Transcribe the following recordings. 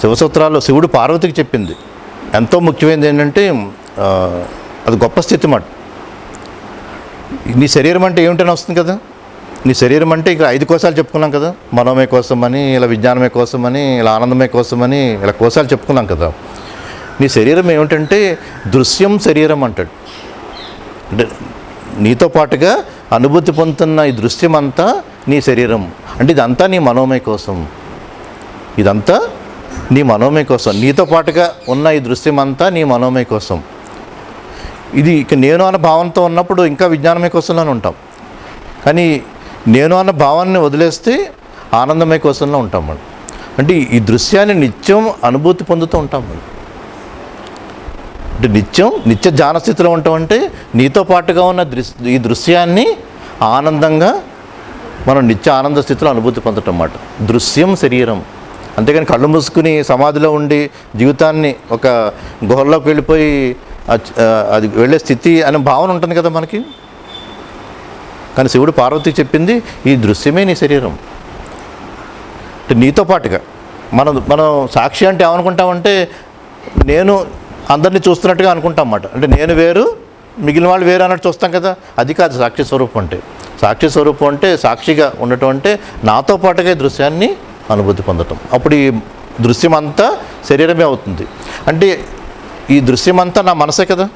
శివసూత్రాల్లో శివుడు పార్వతికి చెప్పింది. ఎంతో ముఖ్యమైనది ఏంటంటే అది గొప్ప స్థితి మాట. నీ శరీరం అంటే ఏమిటని వస్తుంది కదా? నీ శరీరం అంటే ఇక్కడ ఐదు కోశాలు చెప్పుకున్నాం కదా? మనోమే కోసమని ఇలా విజ్ఞానమే కోసమని ఇలా ఆనందమే కోసమని ఇలా కోశాలు చెప్పుకున్నాం కదా? నీ శరీరం ఏమిటంటే దృశ్యం శరీరం అంటాడు. అంటే నీతో పాటుగా అనుభూతి పొందుతున్న ఈ దృశ్యం అంతా నీ శరీరం. అంటే ఇదంతా నీ మనోమయ కోసం. ఇదంతా నీ మనోమయ కోసం. నీతో పాటుగా ఉన్న ఈ దృశ్యం అంతా నీ మనోమయ కోసం. ఇది ఇక నేను అన్న భావంతో ఉన్నప్పుడు ఇంకా విజ్ఞానమయ కోసంలోనే ఉంటాం. కానీ నేను అన్న భావాన్ని వదిలేస్తే ఆనందమయ కోసంలో ఉంటాం మనం. అంటే ఈ దృశ్యాన్ని నిత్యం అనుభూతి పొందుతూ ఉంటాం మనం. అంటే నిత్యం నిత్య జానస్థితిలో ఉంటామంటే నీతో పాటుగా ఉన్న దృశ్ ఈ దృశ్యాన్ని ఆనందంగా మనం నిత్య ఆనంద స్థితిలో అనుభూతి పొందటం అన్నమాట. దృశ్యం శరీరం. అంతేగాని కళ్ళు మూసుకుని సమాధిలో ఉండి జీవితాన్ని ఒక గుహల్లోకి వెళ్ళిపోయి అది వెళ్ళే స్థితి అనే భావన ఉంటుంది కదా మనకి. కానీ శివుడు పార్వతి చెప్పింది ఈ దృశ్యమే నీ శరీరం. అంటే నీతో పాటుగా మనం మనం సాక్షి అంటే ఏమనుకుంటామంటే నేను అందరినీ చూస్తున్నట్టుగా అనుకుంటాం అన్నమాట. అంటే నేను వేరు మిగిలిన వాళ్ళు వేరు అన్నట్టు చూస్తాం కదా. అది కాదు సాక్షి స్వరూపం అంటే. సాక్షి స్వరూపం అంటే సాక్షిగా ఉండటం అంటే నాతో పాటుగా ఈ దృశ్యాన్ని అనుభూతి పొందటం. అప్పుడు ఈ దృశ్యం అంతా శరీరమే అవుతుంది. అంటే ఈ దృశ్యం అంతా నా మనసే కదా?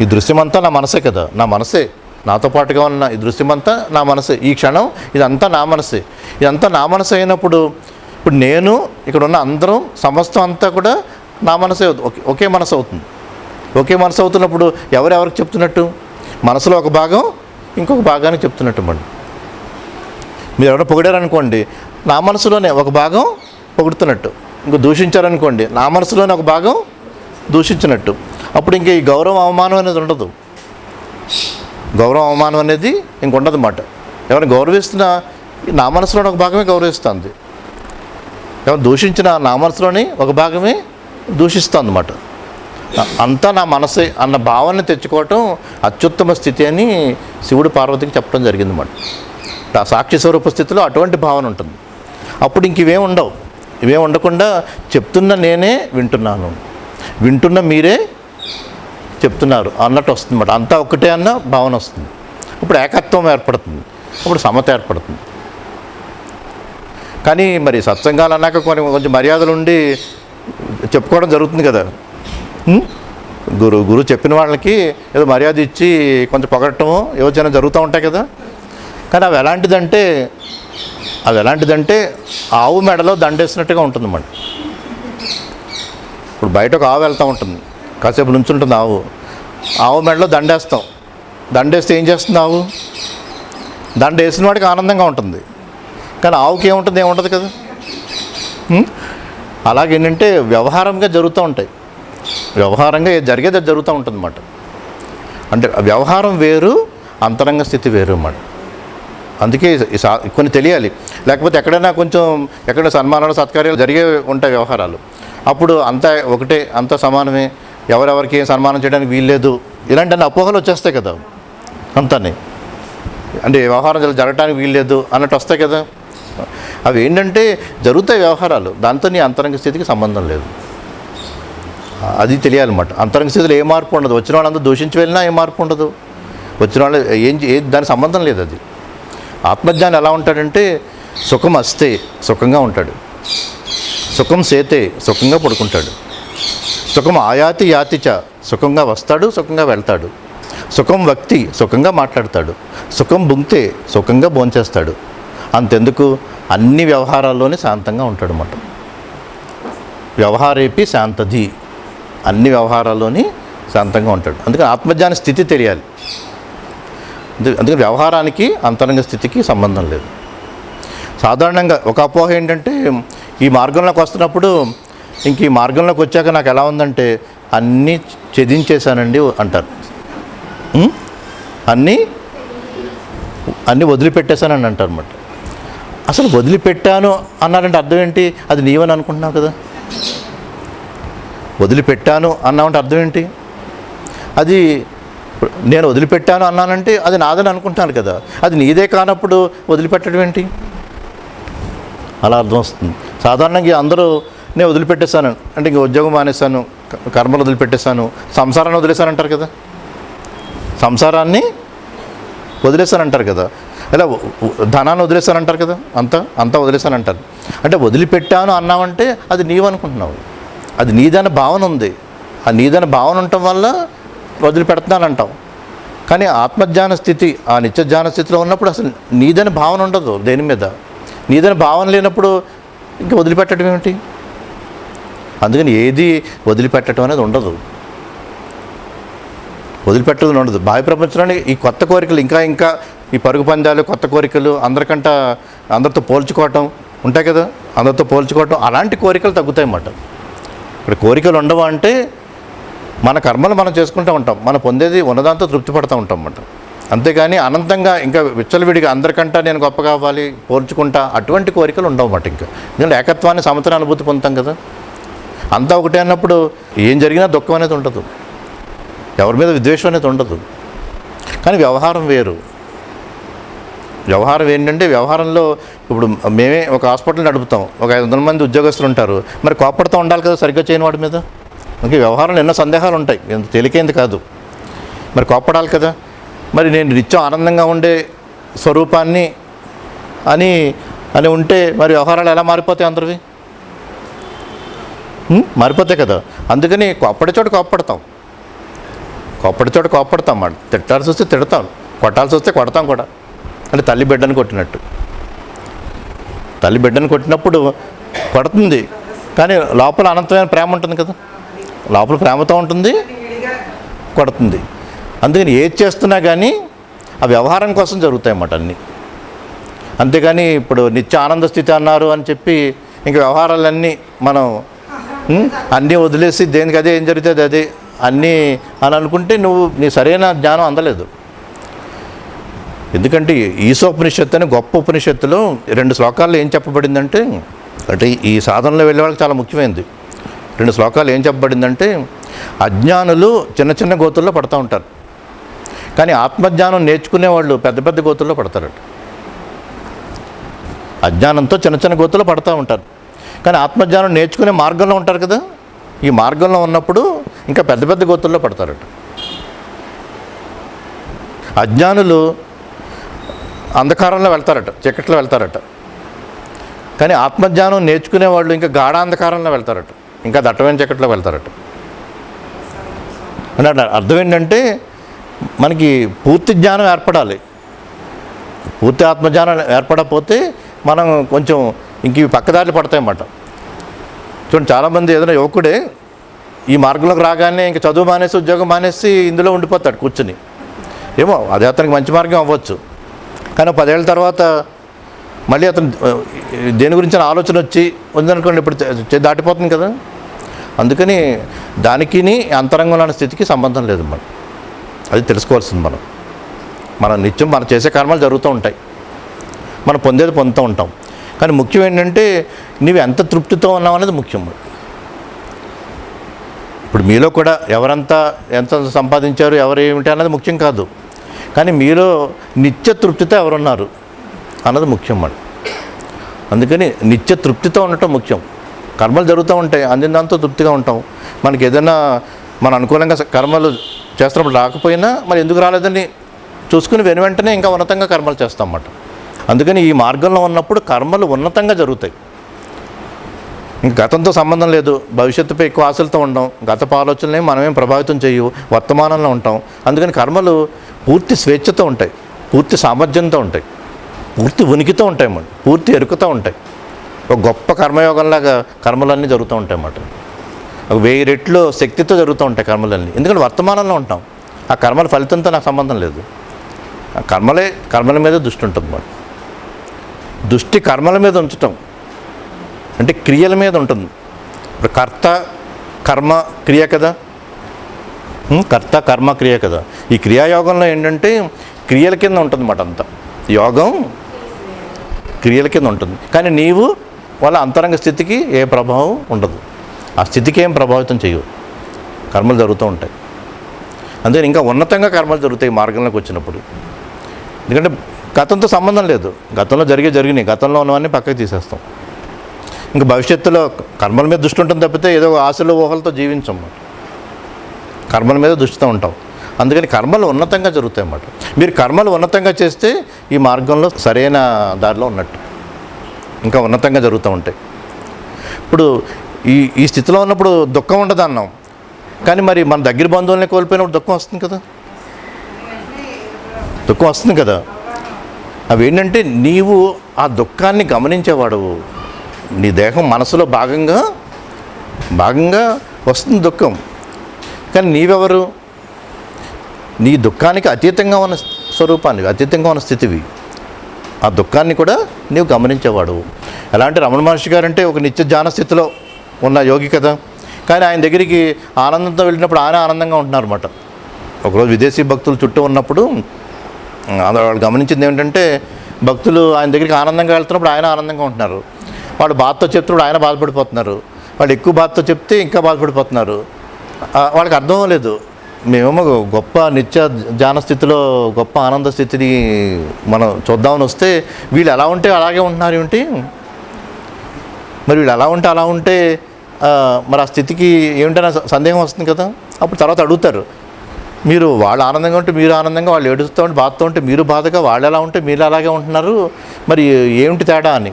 ఈ దృశ్యమంతా నా మనసే కదా? నా మనసే. నాతో పాటుగా ఉన్న ఈ దృశ్యమంతా నా మనసే. ఈ క్షణం ఇదంతా నా మనసే. ఇదంతా నా మనసు అయినప్పుడు ఇప్పుడు నేను ఇక్కడ ఉన్న అందరం సమస్తం అంతా కూడా నా మనసే అవుతుంది. ఒకే ఒకే మనసు అవుతుంది. ఒకే మనసు అవుతున్నప్పుడు ఎవరెవరికి చెప్తున్నట్టు? మనసులో ఒక భాగం ఇంకొక భాగానికి చెప్తున్నట్టు మరి మీరు ఎవరైనా పొగిడారనుకోండి నా మనసులోనే ఒక భాగం పొగుడుతున్నట్టు. ఇంక దూషించారనుకోండి నా మనసులోనే ఒక భాగం దూషించినట్టు. అప్పుడు ఇంక ఈ గౌరవం అవమానం అనేది ఉండదు. గౌరవం అవమానం అనేది ఇంక ఉండదు అన్నమాట. ఎవరిని గౌరవిస్తున్నా నా మనసులోని ఒక భాగమే గౌరవిస్తుంది. ఎవరు దూషించిన నా మనసులోని ఒక భాగమే దూషిస్తుంది అన్నమాట. అంతా నా మనసే అన్న భావాన్ని తెచ్చుకోవటం అత్యుత్తమ స్థితి అని శివుడు పార్వతికి చెప్పడం జరిగింది అన్నమాట. సాక్షి స్వరూప స్థితిలో అటువంటి భావన ఉంటుంది. అప్పుడు ఇంక ఉండవు. ఇవే ఉండకుండా చెప్తున్న నేనే వింటున్నాను. వింటున్న మీరే చెప్తున్నారు అన్నట్టు వస్తుంది అన్నమాట అంతా ఒకటే అన్న భావన వస్తుంది. ఇప్పుడు ఏకత్వం ఏర్పడుతుంది. అప్పుడు సమత ఏర్పడుతుంది. కానీ మరి సత్సంగాలు అన్నాక కొన్ని కొంచెం మర్యాదలు ఉండి చెప్పుకోవడం జరుగుతుంది కదా. గురు గురువు చెప్పిన వాళ్ళకి ఏదో మర్యాద ఇచ్చి కొంచెం పొగడటము యోచన జరుగుతూ ఉంటాయి కదా. కానీ అవి ఎలాంటిదంటే అది ఎలాంటిదంటే ఆవు మెడలో దండేసినట్టుగా ఉంటుంది అన్నమాట ఇప్పుడు బయట ఒక ఆవు వెళ్తూ ఉంటుంది. కాసేపు నుంచుంటుంది ఆవు. ఆవు మెడలో దండేస్తాం. దండేస్తే ఏం చేస్తుంది ఆవు? దండ వేసిన వాడికి ఆనందంగా ఉంటుంది. కానీ ఆవుకి ఏముంటుంది? ఏముంటుంది కదా? అలాగేంటంటే వ్యవహారంగా జరుగుతూ ఉంటాయి. వ్యవహారంగా జరిగేది అది జరుగుతూ ఉంటుంది అన్నమాట అంటే వ్యవహారం వేరు అంతరంగ స్థితి వేరు అన్నమాట. అందుకే కొన్ని తెలియాలి. లేకపోతే ఎక్కడైనా కొంచెం ఎక్కడ సన్మానాలు సత్కార్యాలు జరిగే ఉంటాయి వ్యవహారాలు. అప్పుడు అంతా ఒకటే అంతా సమానమే. ఎవరెవరికి సన్మానం చేయడానికి వీల్లేదు ఇలాంటి అపోహలు వచ్చేస్తాయి కదా. అంతనే. అంటే వ్యవహారం జరగడానికి వీల్లేదు అన్నట్టు వస్తాయి కదా. అవి ఏంటంటే జరుగుతాయి వ్యవహారాలు. దాంతో నీ అంతరంగ స్థితికి సంబంధం లేదు. అది తెలియాలన్నమాట. అంతరంగ స్థితిలో ఏ మార్పు ఉండదు. వచ్చిన వాళ్ళందరూ దూషించి వెళ్ళినా ఏ మార్పు ఉండదు. వచ్చిన వాళ్ళు ఏం దానికి సంబంధం లేదు అది. ఆత్మజ్ఞానం ఎలా ఉంటాడంటే సుఖం వస్తే సుఖంగా ఉంటాడు. సుఖం సేతే సుఖంగా పడుకుంటాడు. సుఖం ఆయాతి యాతిచ సుఖంగా వస్తాడు సుఖంగా వెళ్తాడు. సుఖం వ్యక్తి సుఖంగా మాట్లాడతాడు. సుఖం బుంగితే సుఖంగా భోంచేస్తాడు. అంతెందుకు? అన్ని వ్యవహారాల్లోనే శాంతంగా ఉంటాడు అన్నమాట. వ్యవహారేపి శాంతది అన్ని వ్యవహారాల్లోని శాంతంగా ఉంటాడు. అందుకని ఆత్మజ్ఞాన స్థితి తెలియాలి. అందుకే వ్యవహారానికి అంతరంగ స్థితికి సంబంధం లేదు. సాధారణంగా ఒక అపోహ ఏంటంటే ఈ మార్గంలోకి వస్తున్నప్పుడు ఇంక ఈ మార్గంలోకి వచ్చాక నాకు ఎలా ఉందంటే అన్నీ ఛేదించేశానండి అంటారు. అన్నీ అన్నీ వదిలిపెట్టేశానని అంటారు అనమాట అసలు వదిలిపెట్టాను అన్నారంటే అర్థం ఏంటి? అది నీవని అనుకుంటున్నావు కదా. వదిలిపెట్టాను అన్నామంటే అర్థం ఏంటి? అది నేను వదిలిపెట్టాను అన్నానంటే అది నాదని అనుకుంటాను కదా. అది నీదే కానప్పుడు వదిలిపెట్టడం ఏంటి? అలా అర్థం వస్తుంది. సాధారణంగా అందరూ నేను వదిలిపెట్టేశాను అంటే ఇంక ఉద్యోగం మానేశాను క- కర్మలు వదిలిపెట్టేశాను సంసారాన్ని వదిలేశానంటారు కదా. సంసారాన్ని వదిలేశానంటారు కదా. ఇలా ధనాన్ని వదిలేశానంటారు కదా. అంతా అంతా వదిలేశానంటారు. అంటే వదిలిపెట్టాను అన్నావంటే అది నీవు అనుకుంటున్నావు అది నీదనే భావన ఉంది. ఆ నీదనే భావన ఉండటం వల్ల వదిలిపెడుతున్నానంటావు. కానీ ఆత్మజ్ఞాన స్థితి ఆ నిత్యజ్ఞాన స్థితిలో ఉన్నప్పుడు అసలు నీదని భావన ఉండదు దేని మీద? నీదని భావన లేనప్పుడు ఇంక వదిలిపెట్టడం ఏమిటి? అందుకని ఏది వదిలిపెట్టడం అనేది ఉండదు. వదిలిపెట్టడం ఉండదు. బాహ్య ప్రపంచంలోని ఈ కొత్త కోరికలు ఇంకా ఇంకా ఈ పరుగు పందాలు కొత్త కోరికలు అందరికంట అందరితో పోల్చుకోవటం ఉంటాయి కదా? అందరితో పోల్చుకోవటం అలాంటి కోరికలు తగ్గుతాయి అన్నమాట ఇక్కడ కోరికలు ఉండవు అంటే మన కర్మలు మనం చేసుకుంటూ ఉంటాం. మనం పొందేది ఉన్నదాంతో తృప్తి పడుతూ ఉంటాం అన్నమాట. అంతేగాని అనంతంగా ఇంకా విచ్చలవిడిగా అందరికంటా నేను గొప్ప కావాలి పోల్చుకుంటా అటువంటి కోరికలు ఉండవన్నమాట ఇంకా. ఎందుకంటే ఏకత్వాన్ని సమతన అనుభూతి పొందుతాం కదా. అంతా ఒకటే అన్నప్పుడు ఏం జరిగినా దుఃఖం అనేది ఉండదు. ఎవరి మీద విద్వేషం అనేది ఉండదు. కానీ వ్యవహారం వేరు. వ్యవహారం ఏంటంటే వ్యవహారంలో ఇప్పుడు మేమే ఒక హాస్పిటల్ నడుపుతాం. ఒక ఐదు వందల మంది ఉద్యోగస్తులు ఉంటారు. మరి కోపడుతూ ఉండాలి కదా సరిగ్గా చేయని వాడి మీద? ఇంకా వ్యవహారంలో ఎన్నో సందేహాలు ఉంటాయి. ఎంత తేలికైంది కాదు. మరి కోప్పడాలి కదా. మరి నేను నిత్యం ఆనందంగా ఉండే స్వరూపాన్ని అని అని ఉంటే మరి వ్యవహారాలు ఎలా మారిపోతాయి అందరివి? మారిపోతాయి కదా. అందుకని కోప్పటి చోట కోప్పడతాం. కోప్పటి చోట కోప్పడతాం మాట తిట్టాల్సి వస్తే తిడతాం. కొట్టాల్సి వస్తే కొడతాం కూడా. అంటే తల్లి బిడ్డను కొట్టినట్టు. తల్లి బిడ్డను కొట్టినప్పుడు కొడుతుంది. కానీ లోపల అనంతమైన ప్రేమ ఉంటుంది కదా. లోపల ప్రేమతో ఉంటుంది కొడుతుంది. అందుకని ఏది చేస్తున్నా కానీ ఆ వ్యవహారం కోసం జరుగుతాయి అన్నమాట అన్నీ. అంతేగాని ఇప్పుడు నిత్య ఆనంద స్థితి అన్నారు అని చెప్పి ఇంక వ్యవహారాలన్నీ మనం అన్నీ వదిలేసి దేనికి అదే ఏం జరుగుతుంది అదే అన్నీ అని అనుకుంటే నువ్వు నీ సరైన జ్ఞానం అందలేదు. ఎందుకంటే ఈశోపనిషత్తు అని గొప్ప ఉపనిషత్తులో రెండు శ్లోకాల్లో ఏం చెప్పబడిందంటే అంటే ఈ సాధనలో వెళ్ళే వాళ్ళకి చాలా ముఖ్యమైనది. రెండు శ్లోకాలు ఏం చెప్పబడిందంటే అజ్ఞానులు చిన్న చిన్న గోతుల్లో పడుతూ ఉంటారు. కానీ ఆత్మజ్ఞానం నేర్చుకునే వాళ్ళు పెద్ద పెద్ద గోతుల్లో పడతారట. అజ్ఞానంతో చిన్న చిన్న గోతుల్లో పడుతూ ఉంటారు. కానీ ఆత్మజ్ఞానం నేర్చుకునే మార్గంలో ఉంటారు కదా? ఈ మార్గంలో ఉన్నప్పుడు ఇంకా పెద్ద పెద్ద గోతుల్లో పడతారట. అజ్ఞానులు అంధకారంలో వెళ్తారట చీకట్లో వెళ్తారట. కానీ ఆత్మజ్ఞానం నేర్చుకునే వాళ్ళు ఇంకా గాఢ అంధకారంలో వెళ్తారట. ఇంకా దట్టమైన చీకట్లో వెళ్తారట. అంటే అర్థం ఏంటంటే మనకి పూర్తి జ్ఞానం ఏర్పడాలి. పూర్తి ఆత్మజ్ఞానం ఏర్పడకపోతే మనం కొంచెం ఇంక ఇవి పక్కదారులు పడతాయన్నమాట. చూడండి చాలామంది ఏదైనా యువకుడే ఈ మార్గంలోకి రాగానే ఇంక చదువు మానేసి ఉద్యోగం మానేసి ఇందులో ఉండిపోతాడు కూర్చుని. ఏమో అదే అతనికి మంచి మార్గం అవ్వచ్చు. కానీ పదేళ్ళ తర్వాత మళ్ళీ అతను దేని గురించి ఆలోచన వచ్చి ఉందనుకోండి ఇప్పుడు దాటిపోతుంది కదా. అందుకని దానికి అంతరంగంలో ఉన్న స్థితికి సంబంధం లేదు మనం. అది తెలుసుకోవాల్సింది మనం. మనం నిత్యం మనం చేసే కర్మలు జరుగుతూ ఉంటాయి. మనం పొందేది పొందుతూ ఉంటాం. కానీ ముఖ్యం ఏంటంటే నువ్వు ఎంత తృప్తితో ఉన్నావు అనేది ముఖ్యం. ఇప్పుడు మీలో కూడా ఎవరంతా ఎంత సంపాదించారు ఎవరు ఏమిటి అన్నది ముఖ్యం కాదు. కానీ మీలో నిత్య తృప్తితో ఎవరున్నారు అన్నది ముఖ్యం మరి అందుకని నిత్య తృప్తితో ఉండటం ముఖ్యం. కర్మలు జరుగుతూ ఉంటాయి. అందిన దాంతో తృప్తిగా ఉంటాం. మనకి ఏదైనా మన అనుకూలంగా కర్మలు చేస్తున్నప్పుడు రాకపోయినా మరి ఎందుకు రాలేదని చూసుకుని వెను వెంటనే ఇంకా ఉన్నతంగా కర్మలు చేస్తాం అన్నమాట అందుకని ఈ మార్గంలో ఉన్నప్పుడు కర్మలు ఉన్నతంగా జరుగుతాయి. ఇంక గతంతో సంబంధం లేదు. భవిష్యత్తుపై ఎక్కువ ఆశలతో ఉండం. గత ఆలోచనలే మనమేం ప్రభావితం చేయవు వర్తమానంలో ఉంటాం. అందుకని కర్మలు పూర్తి స్వేచ్ఛతో ఉంటాయి. పూర్తి సామర్థ్యంతో ఉంటాయి. పూర్తి ఉనికితో ఉంటాయి మనం పూర్తి ఎరుకుతూ ఉంటాయి. ఒక గొప్ప కర్మయోగంలాగా కర్మలన్నీ జరుగుతూ ఉంటాయి అన్నమాట. ఒక వెయ్యి రెట్లు శక్తితో జరుగుతూ ఉంటాయి కర్మలన్నీ. ఎందుకంటే వర్తమానంలో ఉంటాం. ఆ కర్మల ఫలితంతో నాకు సంబంధం లేదు. ఆ కర్మలే కర్మల మీద దృష్టి ఉంటుంది అన్నమాట. దృష్టి కర్మల మీద ఉంచటం. అంటే క్రియల మీద ఉంటుంది. ఇప్పుడు కర్త కర్మ క్రియ కదా? కర్త కర్మ క్రియ కదా? ఈ క్రియాయోగంలో ఏంటంటే క్రియల కింద ఉంటుంది అన్నమాట అంతా. యోగం క్రియల కింద ఉంటుంది. కానీ నీవు వాళ్ళ అంతరంగ స్థితికి ఏ ప్రభావం ఉండదు. ఆ స్థితికి ఏం ప్రభావితం చేయవు. కర్మలు జరుగుతూ ఉంటాయి. అందుకని ఇంకా ఉన్నతంగా కర్మలు జరుగుతాయి మార్గంలోకి వచ్చినప్పుడు. ఎందుకంటే గతంతో సంబంధం లేదు. గతంలో జరిగే జరిగినాయి. గతంలో ఉన్నవన్నీ పక్కకి తీసేస్తాం. ఇంకా భవిష్యత్తులో కర్మల మీద దృష్టి ఉంటుంది తప్పితే ఏదో ఆశలు ఊహలతో జీవించం కర్మల మీద దృష్టితో ఉంటాం. అందుకని కర్మలు ఉన్నతంగా జరుగుతాయి అన్నమాట. మీరు కర్మలు ఉన్నతంగా చేస్తే ఈ మార్గంలో సరైన దారిలో ఉన్నట్టు. ఇంకా ఉన్నతంగా జరుగుతూ ఉంటాయి. ఇప్పుడు ఈ ఈ స్థితిలో ఉన్నప్పుడు దుఃఖం ఉండదు అన్నాం. కానీ మరి మన దగ్గర బంధువులనే కోల్పోయినప్పుడు దుఃఖం వస్తుంది కదా. దుఃఖం వస్తుంది కదా. అవేంటంటే నీవు ఆ దుఃఖాన్ని గమనించేవాడవు నీ దేహం మనసులో భాగంగా భాగంగా వస్తుంది దుఃఖం. కానీ నీవెవరు? నీ దుఃఖానికి అతీతంగా ఉన్న స్వరూపాన్ని అతీతంగా ఉన్న స్థితివి. ఆ దుఃఖాన్ని కూడా నీవు గమనించేవాడు. ఎలాంటి రమణ మహర్షి గారంటే ఒక నిత్య ధ్యాన స్థితిలో ఉన్న యోగి కదా. కానీ ఆయన దగ్గరికి ఆనందంతో వెళ్ళినప్పుడు ఆయన ఆనందంగా ఉంటున్నారు అనమాట ఒకరోజు విదేశీ భక్తులు చుట్టూ ఉన్నప్పుడు వాళ్ళు గమనించింది ఏమిటంటే భక్తులు ఆయన దగ్గరికి ఆనందంగా వెళ్తున్నప్పుడు ఆయన ఆనందంగా ఉంటున్నారు. వాళ్ళు బాధతో చెప్తున్నప్పుడు ఆయన బాధపడిపోతున్నారు. వాళ్ళు ఎక్కువ బాధతో చెప్తే ఇంకా బాధపడిపోతున్నారు. వాళ్ళకి అర్థం లేదు మేమేమో గొప్ప నిత్య ధ్యాన స్థితిలో గొప్ప ఆనంద స్థితిని మనం చూద్దామని వస్తే వీళ్ళు ఎలా ఉంటే అలాగే ఉంటున్నారు ఏమిటి? మరి వీళ్ళు ఎలా ఉంటే అలా ఉంటే మరి ఆ స్థితికి ఏమిటనే సందేహం వస్తుంది కదా? అప్పుడు తర్వాత అడుగుతారు. మీరు వాళ్ళు ఆనందంగా ఉంటే మీరు ఆనందంగా వాళ్ళు ఏడుస్తూ ఉంటే బాధతో ఉంటే మీరు బాధగా వాళ్ళు ఎలా ఉంటే మీరు అలాగే ఉంటున్నారు. మరి ఏమిటి తేడా అని?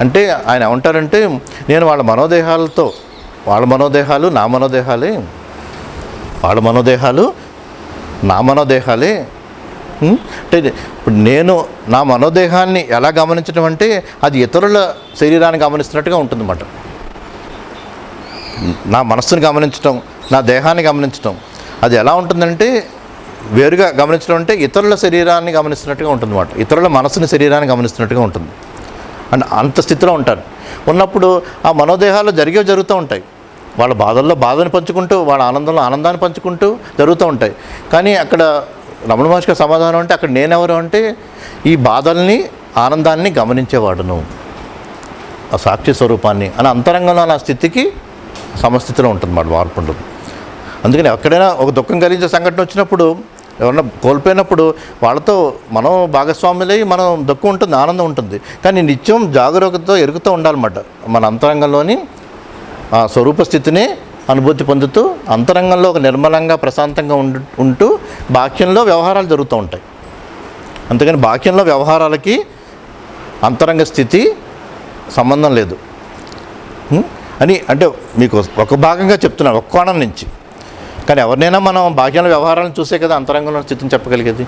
అంటే ఆయన ఏమంటారంటే నేను వాళ్ళ మనోదేహాలతో వాళ్ళ మనోదేహాలు నా మనోదేహాలే. వాళ్ళ మనోదేహాలు నా మనోదేహాలే? అంటే ఇప్పుడు నేను నా మనోదేహాన్ని ఎలా గమనించడం అంటే అది ఇతరుల శరీరాన్ని గమనిస్తున్నట్టుగా ఉంటుందన్నమాట. నా మనస్సును గమనించడం నా దేహాన్ని గమనించడం అది ఎలా ఉంటుందంటే వేరుగా గమనించడం అంటే ఇతరుల శరీరాన్ని గమనిస్తున్నట్టుగా ఉంటుందన్నమాట. ఇతరుల మనసుని శరీరాన్ని గమనిస్తున్నట్టుగా ఉంటుంది. అండ్ అంత స్థితిలో ఉంటారు ఉన్నప్పుడు ఆ మనోదేహాలు జరిగే జరుగుతూ ఉంటాయి. వాళ్ళ బాధల్లో బాధని పంచుకుంటూ వాళ్ళ ఆనందంలో ఆనందాన్ని పంచుకుంటూ జరుగుతూ ఉంటాయి. కానీ అక్కడ రమణ మహర్షికి సమాధానం అంటే అక్కడ నేనెవరు అంటే ఈ బాధల్ని ఆనందాన్ని గమనించేవాడును. ఆ సాక్షి స్వరూపాన్ని అని అంతరంగంలో నా స్థితికి సమస్థితిలో ఉంటుంది మాట మార్పు ఉంటుంది అందుకని ఎక్కడైనా ఒక దుఃఖం కలిగించే సంఘటన వచ్చినప్పుడు ఎవరన్నా కోల్పోయినప్పుడు వాళ్ళతో మనం భాగస్వాములై మనం దుఃఖం ఉంటుంది ఆనందం ఉంటుంది. కానీ నిత్యం జాగరూకతతో ఎరుగుతూ ఉండాలన్నమాట మన అంతరంగంలోని ఆ స్వరూప స్థితిని అనుభూతి పొందుతూ అంతరంగంలో ఒక నిర్మలంగా ప్రశాంతంగా ఉండు ఉంటూ బాక్యంలో వ్యవహారాలు జరుగుతూ ఉంటాయి. అందుకని బాక్యంలో వ్యవహారాలకి అంతరంగ స్థితి సంబంధం లేదు. అని అంటే మీకు ఒక భాగంగా చెప్తున్నాను ఒక కోణం నుంచి. కానీ ఎవరినైనా మనం బాహ్యంలో వ్యవహారాలను చూసే కదా అంతరంగంలో స్థితిని చెప్పగలిగేది?